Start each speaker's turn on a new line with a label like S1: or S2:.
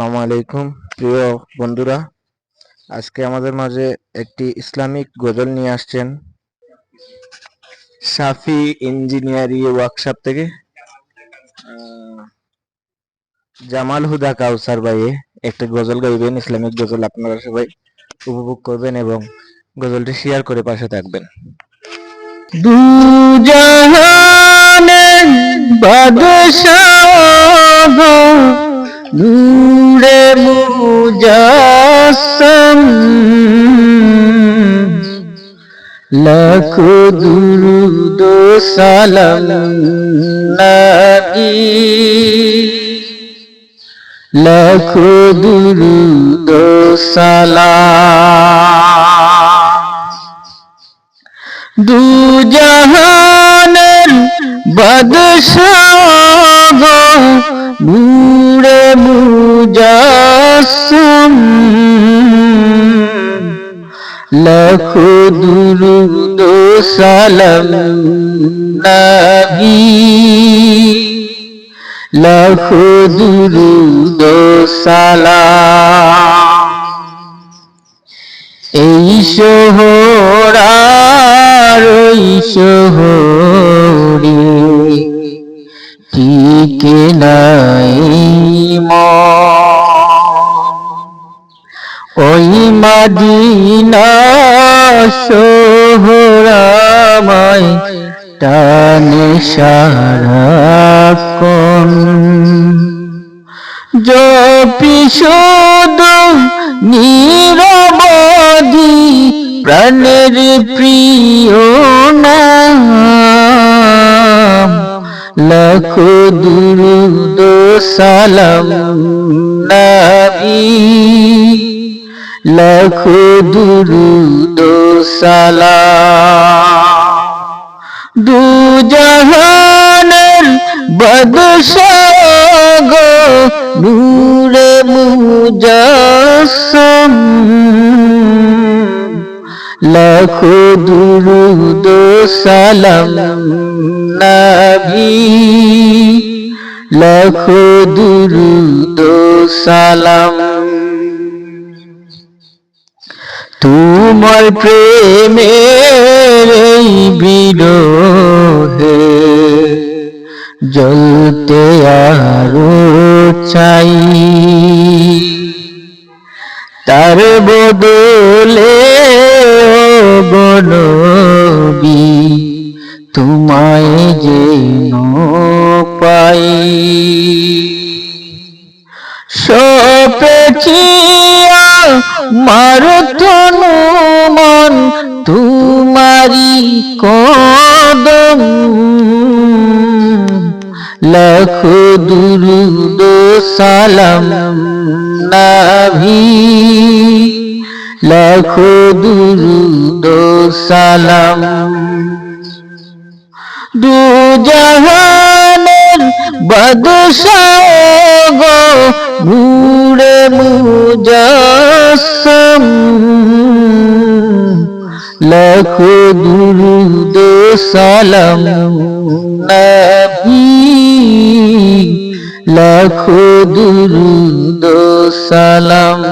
S1: আসসালামু আলাইকুম, প্রিয় বন্ধুরা। আজকে আমাদের মাঝে একটি ইসলামিক গজল নিয়ে আসছেন সাফি ইঞ্জিনিয়ারিং ওয়ার্কশপ থেকে জামাল হুদা কাউসার ভাইয়ে একটা গজল গাইবেন, ইসলামিক গজল আপনারা সবাই উপভোগ করবেন এবং গজলটি শেয়ার করে পাশে থাকবেন।
S2: দু বাদশাহ লাখো দুরুদ সালাম নবী। লাখো দুরুদ সালাম। দু জাহানের বাদশাহ লাখো দুরুদ সালাম নবী লাখো দুরুদ সালাম এই শহরার শহরে টিকে নাই মন। ওই মাদিনা শহরামায় টানে সারাক্ষণ জপি শুধু নিরবধি প্রাণের প্রিয় নাম। লাখো দুরুদ সালাম নবী লাখো দুরুদ সালাম। দু জাহানের বদশাগ নূরে মুজাসম। লাখো দুরুদ সালাম, নবী। লাখো দুরুদ সালাম। তোমার প্রেমের বিরোধে জ্বলতে আরও চাই। তার বদলে ও বনবি তোমায় যেন পাই। সপেছিয়া মার তনু মন তোমারি কদম। লাখো দুরুদ সালাম নাভি। লাখো দুরুদ সালাম। দু জাহানের বাদশাহ নূরে মুজাসম লাখো দুরুদ সালাম নবী লাখো দুরুদ সালাম